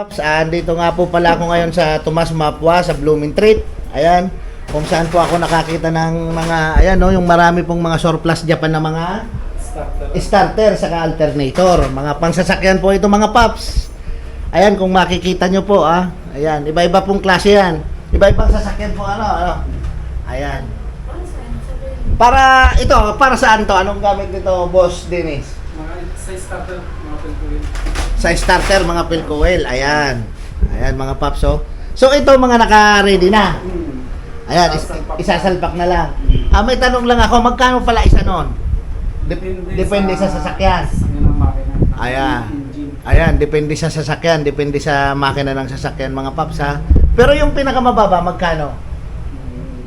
Paps, andito nga po pala ako ngayon sa Tomas Mapua sa Blooming Treat. Ayan, kung saan po ako nakakita ng mga, ayan no, yung marami pong mga surplus Japan na mga Starter. starter saka alternator. Mga pangsasakyan po ito mga Paps. Ayan, kung makikita nyo po, ah. Ayan, iba-iba pong klase yan. Iba-ibang sasakyan po, ano, ano. Ayan. Para, ito, para saan to? Anong gamit nito, Boss Dennis? Mga sa starter, mga. Sa starter mga Pilcoel. Ayan. Ayan mga paps oh. So ito mga naka-ready na. Hmm. Ayan, is- Isasalpak. na lang. Ah, may tanong lang ako, magkano pala isa noon? Depende, depende sa sasakyan. Sasakyan ng makina. Ayan. Engine. Ayan, depende sa sasakyan, depende sa makina ng sasakyan mga paps ha. Pero yung pinakamababa, magkano? Hmm.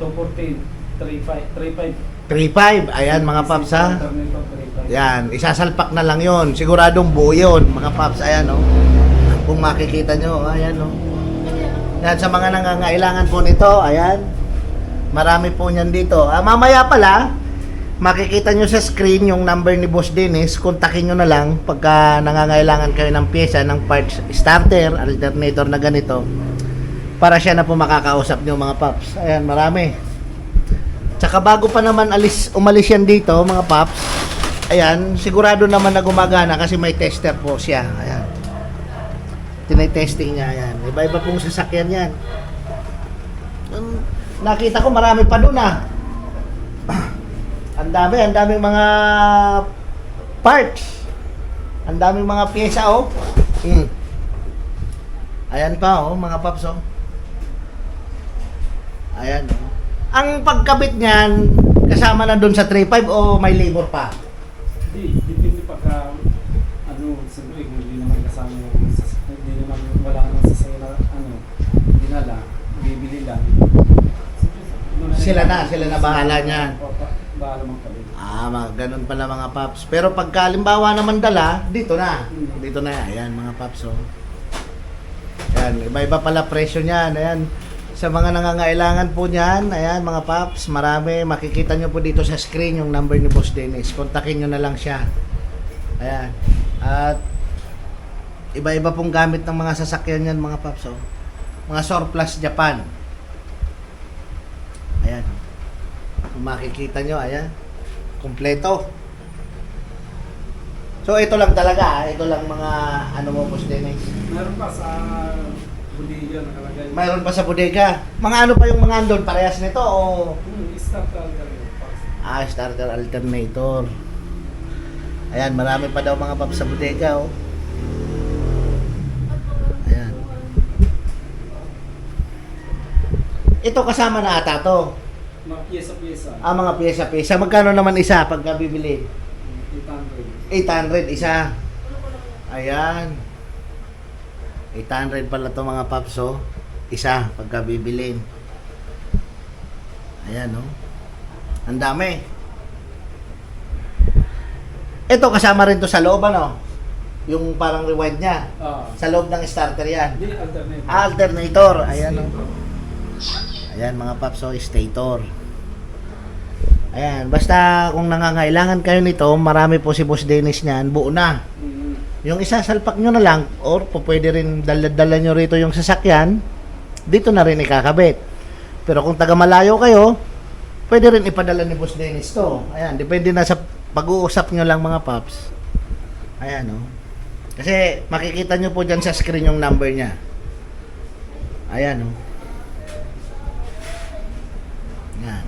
240, 35, 35. 3.5. Ayan mga paps ha. Alternator, 35. Yan, isasalpak na lang yon. Siguradong buo yun, mga paps. Ayan, oh. Kung makikita nyo, ayan, oh. Yan, sa mga nangangailangan po nito, ayan. Marami po niyan dito. Ah, mamaya pala, makikita nyo sa screen yung number ni Boss Dennis. Kontakin nyo na lang pagka nangangailangan kayo ng pyesa, ng parts starter, alternator na ganito. Para siya na po makakausap nyo, mga paps. Ayan, marami. Tsaka bago pa naman alis, umalis yan dito, mga paps, ayan, sigurado naman na gumagana kasi may tester po siya. Ayan. Tinay-testing niya, ayan. Iba-iba pong sasakyan yan. Um, nakita ko marami pa doon ah. Ang dami, ang daming mga parts. Ang daming mga pyesa oh. Hmm. Ayan pa oh, mga paps oh. Ayan oh. Ang pagkabit niyan, kasama na doon sa 3.5 o may labor pa? Hindi, depende pagka, ano, siyempre, kung hindi naman kasama yung, hindi naman, wala naman sasakyan na, ano, dinala, bibili lang. Sila na, sila na bahala niyan. Bahala mang kami. Ah, mga ganun pala mga paps. Pero pagka halimbawa naman dala, dito na. Hmm. Dito na. Ayan mga paps oh. Ayan, iba-iba pala presyo niyan. Ayan. Sa mga nangangailangan po niyan, ayan mga paps, marami. Makikita nyo po dito sa screen yung number ni Boss Dennis. Kontakin nyo na lang siya. Ayan. At iba-iba pong gamit ng mga sasakyan yan mga paps oh. Mga surplus Japan. Ayan. Kung makikita nyo, ayan. Kompleto. So ito lang talaga, ah. ito lang mga ano mo Boss Dennis. Meron pa sa Budiga nakalagay. Mayroon pa sa bodega. Mga ano pa yung mga andon? Parehas nito o Hmm, start talaga yun. ah, starter alternator. Ayan, marami pa daw mga paps sa bodega oh. Ayan. Ito kasama na ata to. Mga pyesa-pyesa. Ah, mga pyesa-pyesa. Magkano naman isa pagka bibili? 800 800. isa. Ayan. 800 pala to mga paps oh. Isa pagka bibilin. Ayan oh. Ang dami. Ito kasama rin to sa loob ano? Yung parang rewind niya. Ah. Sa loob ng starter yan. Hindi, alternative. Alternator. Ayan oh. Ayan mga paps oh, stator. Ayan, basta kung nangangailangan kayo nito, marami po si Boss Dennis niyan, buo na. Hmm. Yung isa salpak nyo na lang or pwede rin dala-dala nyo rito yung sasakyan, dito na rin ikakabit. Pero kung taga malayo kayo, pwede rin ipadala ni Boss Dennis to. Ayan, depende na sa pag-uusap nyo lang mga paps. Ayan oh. Kasi makikita nyo po dyan sa screen yung number niya. Ayan oh. Yan.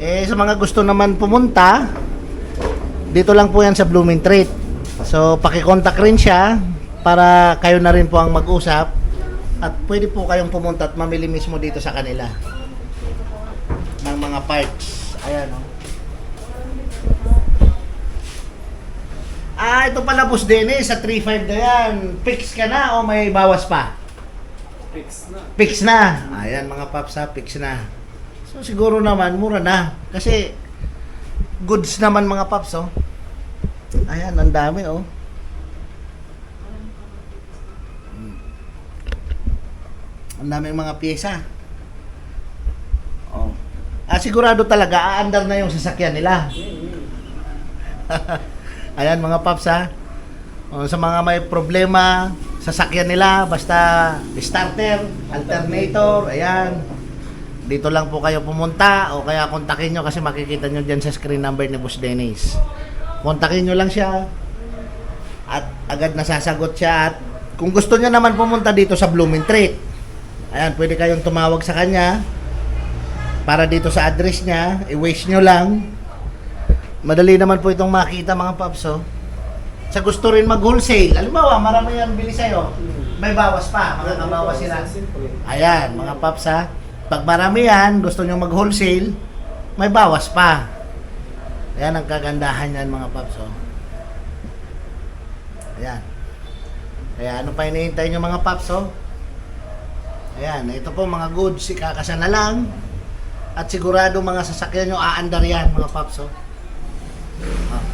Eh, sa mga gusto naman pumunta, dito lang po yan sa Blooming Treat. So, pakikontak rin siya para kayo na rin po ang mag-usap at pwede po kayong pumunta at mamili mismo dito sa kanila ng mga parts. Ayan, oh. Ah, ito pala, Boss Dennis, sa 3.5 na yan. Fix ka na o may bawas pa? Fix na. Fix na. Ayan, mga paps ha, fix na. So, siguro naman, mura na. Kasi, goods naman mga paps, oh. Ayan, ang dami, oh. Mm. Ang daming mga pyesa. Oh. Ah, sigurado talaga, aandar na yung sasakyan nila. Hmm, hmm. Ayan mga paps ha. O, sa mga may problema, sasakyan nila, basta starter, alternator, ayan. Dito lang po kayo pumunta o kaya kontakin nyo kasi makikita nyo dyan sa screen number ni Boss Dennis. Kontakin nyo lang siya at agad nasasagot siya at kung gusto niya naman pumunta dito sa Blooming Treat, ayan, pwede kayong tumawag sa kanya para dito sa address niya, i-waste nyo lang. Madali naman po itong makita mga paps, oh. Sa gusto rin mag-wholesale, halimbawa, marami yan bili sa'yo, may bawas pa, makakabawas sila. Ayan, mga paps ha. Pag marami yan, gusto nyo mag-wholesale, may bawas pa. Ayan ang kagandahan yan mga paps. Oh. Ayan. Kaya ano pa hinihintay nyo mga paps oh? Ayan, ito po mga goods, ikakasa na lang. At sigurado mga sasakyan nyo aandar yan mga paps oh. Ah.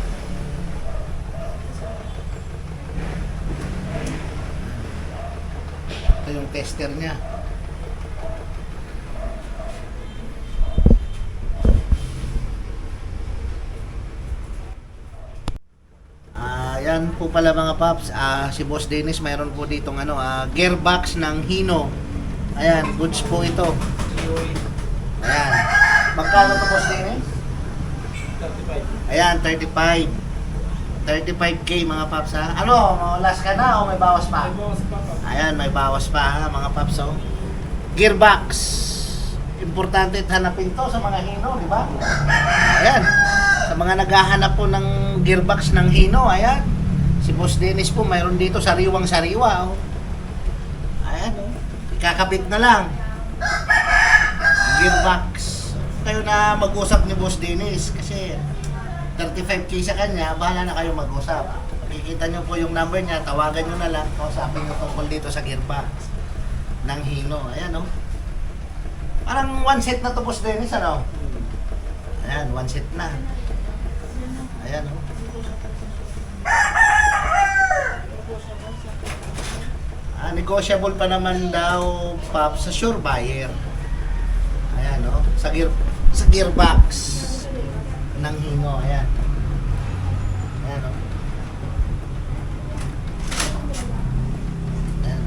Ito yung tester niya. Ah, yan po pala mga paps. Ah, si Boss Dennis mayroon po ditong ano, ah, gearbox ng Hino. Ayan, goods po ito. Ayan. Magkano to Boss Dennis? 35. Ayan, 35. 35k mga paps ha. Ano, last ka na o may bawas pa? Ay, bawas pa. Ayan, may bawas pa ha, mga paps oh. Gearbox. Importante hanapin to sa mga Hino, di ba? Ayan. Sa mga naghahanap po ng gearbox ng Hino, ayan. Si Boss Dennis po, mayroon dito sariwang sariwa oh. Ayan oh. Ikakabit na lang. Gearbox. Kayo na mag-usap ni Boss Dennis kasi 35k sa kanya, bahala na kayo mag-usap. Makikita nyo po yung number niya, tawagan nyo na lang, kausapin nyo tungkol dito sa gearbox ng Hino. Ayan, oh. Parang one set na to, Boss Dennis, ano? Ayan, one set na. Ayan, oh. Ah, negotiable pa naman daw, Pop, sa sure buyer. Ayan, oh. Sa gear, sa gearbox ng Hino. Ayan. Ayan, oh. Ayan.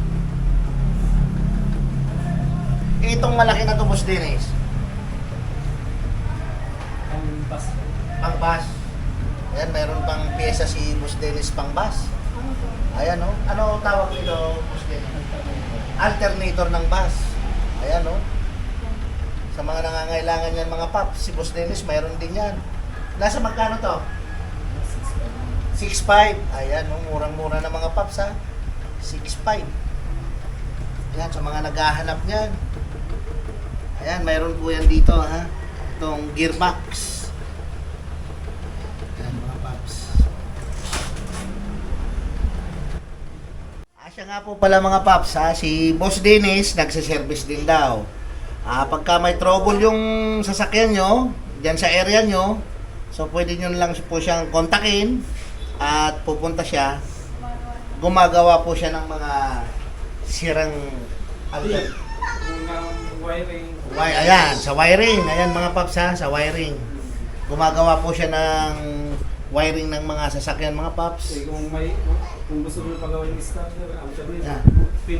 Itong malaki na to, Boss Dennis. Ang bus. Pang bus. Ayan, mayroon pang pyesa si Boss Dennis pang bus. Ayan, oh. Ano tawag nito? Alternator ng bus. Ayan, oh. Sa mga nangangailangan yan, mga pop, si Boss Dennis, mayroon din yan. Nasa magkano to? 6.5. Ayan, oh, murang-mura na mga paps ha. 6.5. Ayan, sa mga naghahanap niyan. Ayan, mayroon po yan dito ha. Itong gearbox. Ayan mga paps. Asya nga po pala mga paps ha. Si Boss Dennis, nagsiservice din daw. Ah, pagka may trouble yung sasakyan nyo, dyan sa area nyo, so pwede nyo lang po siyang kontakin at pupunta siya. Gumagawa po siya ng mga sirang alter. Wiring. Why, ayan, sa wiring. Ayan mga paps ha, sa wiring. Gumagawa po siya ng wiring ng mga sasakyan mga paps. Eh, kung may, kung gusto mo pagawin ng starter, ang sabihin, Yeah.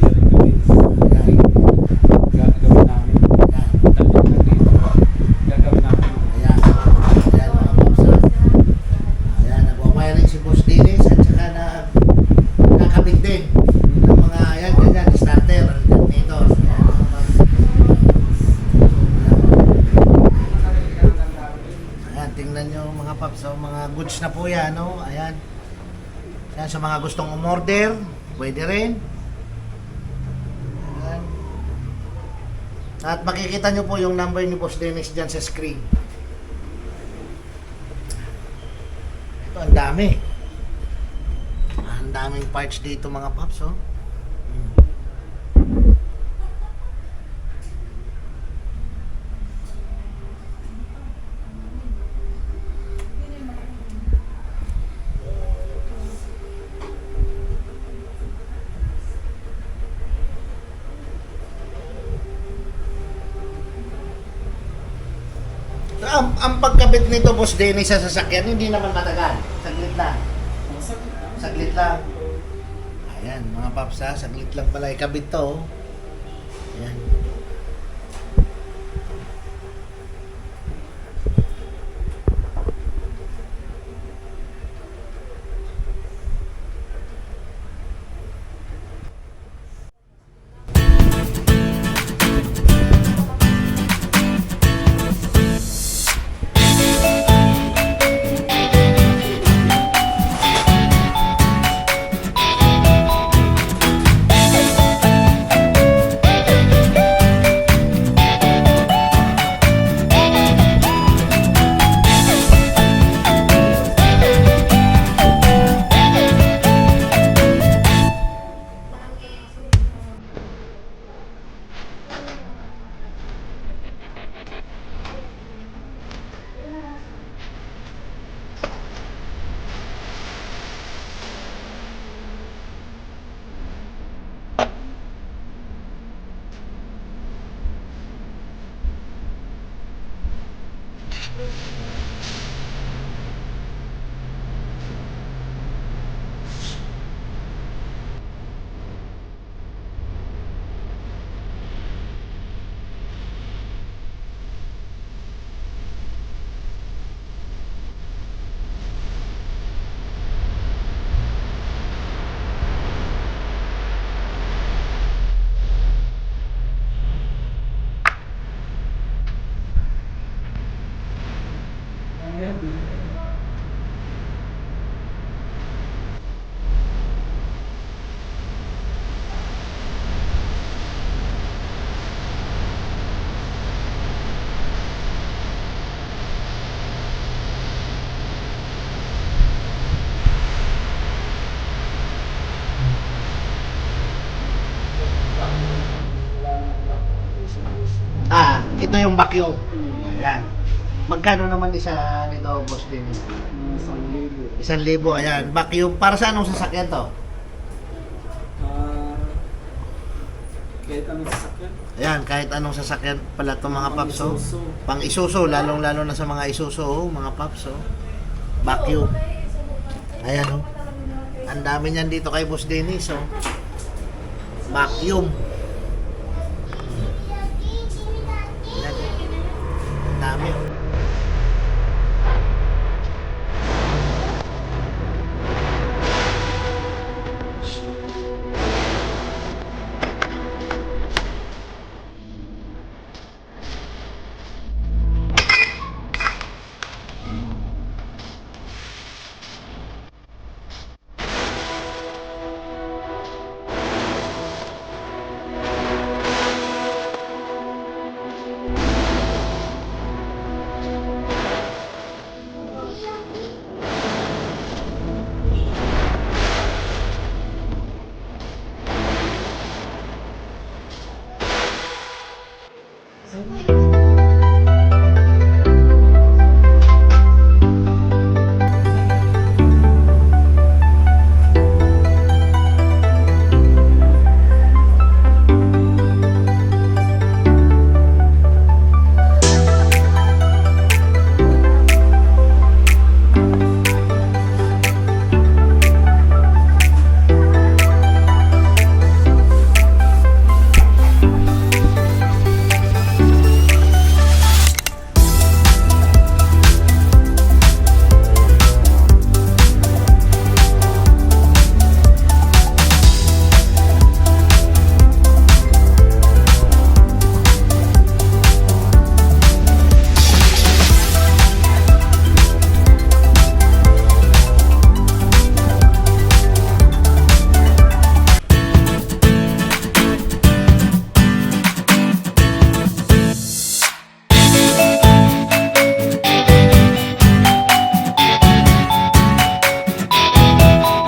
rin gawin. Ayan. Gagawin namin. Gagawin namin. Ayan. Ayan mga ha. Ayan, nagwa-wiring si Boss Dennis at saka na nakabit din ng mga, ayan, ganyan, starter, alternator. Ayan tingnan nyo mga paps, oh, mga goods na po yan, no? Sa mga gustong umorder, pwede rin. At makikita nyo po yung number ni Boss Dennis dyan sa screen. Ito, ang dami. Ang daming parts dito mga paps, oh. Hmm. Ang, ang pagkabit nito, Boss Dennis, sa sasakyan, hindi naman matagal. Saglit lang. Saglit lang. Ayan, mga paps ha, saglit lang pala ikabit to. Yung vacuum. Ayan. Magkano naman isa nito, boss din? Isang libo. Isang libo, ayan. Vacuum. Para sa anong sasakyan to? Ah, kahit anong sasakyan. Ayan, kahit anong sasakyan pala to mga paps, oh. Isuzu. Pang isuso, lalong-lalo na sa mga isuso, oh, mga paps, oh. Vacuum. Ayan, oh. Ang dami niyan dito kay Boss Dennis, oh. Vacuum. Ang